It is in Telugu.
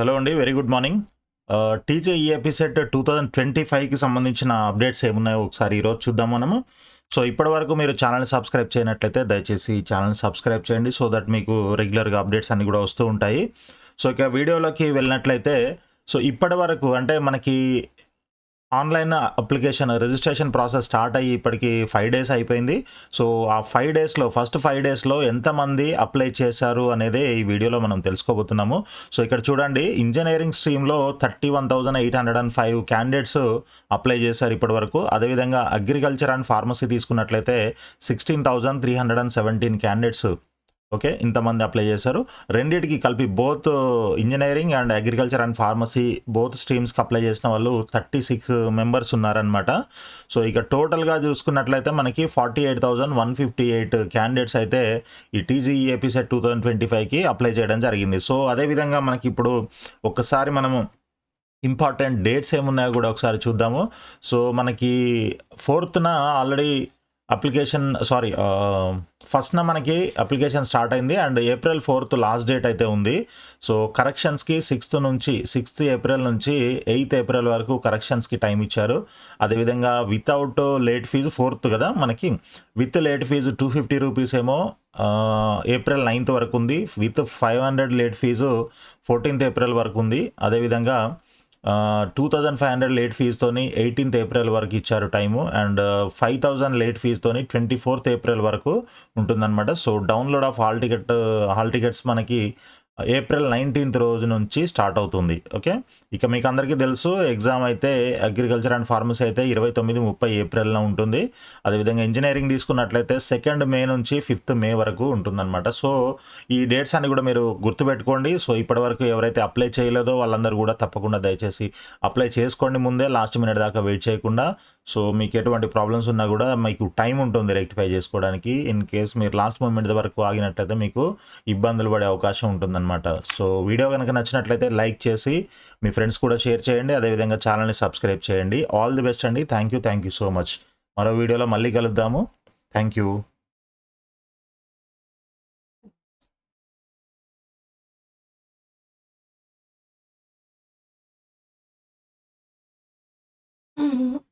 హలో అండి very good morning TJEAP set two thousand twenty ఫైవ్కి సంబంధించిన అప్డేట్స్ ఏమున్నాయో ఒకసారి ఈరోజు చూద్దాం మనము. సో ఇప్పటి వరకు మీరు ఛానల్ సబ్స్క్రైబ్ చేయనట్లయితే దయచేసి ఛానల్ సబ్స్క్రైబ్ చేయండి సో దట్ మీకు రెగ్యులర్గా అప్డేట్స్ అన్నీ కూడా వస్తూ ఉంటాయి. సో ఇక వీడియోలోకి వెళ్ళినట్లయితే సో ఇప్పటి వరకు అంటే మనకి online application registration process start అయ్యి ఇప్పటికి ఫైవ్ డేస్ అయిపోయింది. సో ఆ ఫైవ్ డేస్లో ఫస్ట్ ఫైవ్ డేస్లో ఎంతమంది అప్లై చేశారు అనేది ఈ వీడియోలో మనం తెలుసుకోబోతున్నాము. సో ఇక్కడ చూడండి engineering స్ట్రీమ్లో thirty one thousand eight hundred and five candidates apply చేశారు ఇప్పటి వరకు అదేవిధంగా అగ్రికల్చర్ అండ్ ఫార్మసీ తీసుకున్నట్లయితే sixteen thousand three hundred and seventeen candidates okay ఇంతమంది అప్లై చేశారు. రెండింటికి కలిపి both engineering and agriculture and pharmacy both స్ట్రీమ్స్కి apply చేసిన వాళ్ళు థర్టీ సిక్స్ మెంబర్స్ ఉన్నారనమాట సో ఇక టోటల్గా చూసుకున్నట్లయితే మనకి forty eight thousand one fifty eight candidates అయితే ఈ TGE APCET two thousand twenty ఫైవ్కి అప్లై చేయడం జరిగింది. సో అదేవిధంగా మనకి ఇప్పుడు ఒక్కసారి మనము ఇంపార్టెంట్ డేట్స్ ఏమున్నాయో కూడా ఒకసారి చూద్దాము. సో మనకి ఫోర్త్న ఆల్రెడీ అప్లికేషన్ సారీ ఫస్ట్న మనకి అప్లికేషన్ స్టార్ట్ అయింది and April fourth last date అయితే ఉంది. సో కరెక్షన్స్కి సిక్స్త్ నుంచి సిక్స్త్ ఏప్రిల్ నుంచి ఎయిత్ ఏప్రిల్ వరకు కరెక్షన్స్కి టైం ఇచ్చారు. అదేవిధంగా వితౌట్ లేట్ ఫీజు ఫోర్త్ కదా మనకి. With late fee two fifty rupees ఏమో ఏప్రిల్ నైన్త్ వరకు ఉంది. With five hundred late fee fourteenth April వరకు ఉంది. అదేవిధంగా two thousand five hundred late ఫీజుతోని eighteenth April వరకు ఇచ్చారు time and five thousand late ఫీజుతోని twenty fourth April వరకు ఉంటుందన్నమాట. So download of hall ticket hall tickets మనకి ఏప్రిల్ నైన్టీన్త్ రోజు నుంచి స్టార్ట్ అవుతుంది. ఓకే? ఇక మీకు అందరికీ తెలుసు ఎగ్జామ్ అయితే అగ్రికల్చర్ అండ్ ఫార్మసీ అయితే ఇరవై తొమ్మిది ముప్పై ఏప్రిల్లో ఉంటుంది. అదేవిధంగా ఇంజనీరింగ్ తీసుకున్నట్లయితే సెకండ్ మే నుంచి ఫిఫ్త్ మే వరకు ఉంటుందన్నమాట. సో ఈ డేట్స్ అన్ని కూడా మీరు గుర్తుపెట్టుకోండి. సో ఇప్పటివరకు ఎవరైతే అప్లై చేయలేదో వాళ్ళందరూ కూడా తప్పకుండా దయచేసి అప్లై చేసుకోండి ముందే లాస్ట్ మినిట్ దాకా వెయిట్ చేయకుండా. సో మీకు ఎటువంటి ప్రాబ్లమ్స్ ఉన్నా కూడా మీకు టైం ఉంటుంది రెక్టిఫై చేసుకోవడానికి. ఇన్ కేస్ మీరు లాస్ట్ మూమెంట్ వరకు ఆగినట్లయితే మీకు ఇబ్బందులు పడే అవకాశం ఉంటుందన్నమాట. సో వీడియో కనుక నచ్చినట్లయితే లైక్ చేసి మీ ఫ్రెండ్స్ కూడా షేర్ చేయండి. అదేవిధంగా ఛానల్ని సబ్స్క్రైబ్ చేయండి. ఆల్ ది బెస్ట్ అండి. Thank you thank you so much మరో వీడియోలో మళ్ళీ కలుద్దాము. Thank you Mhm.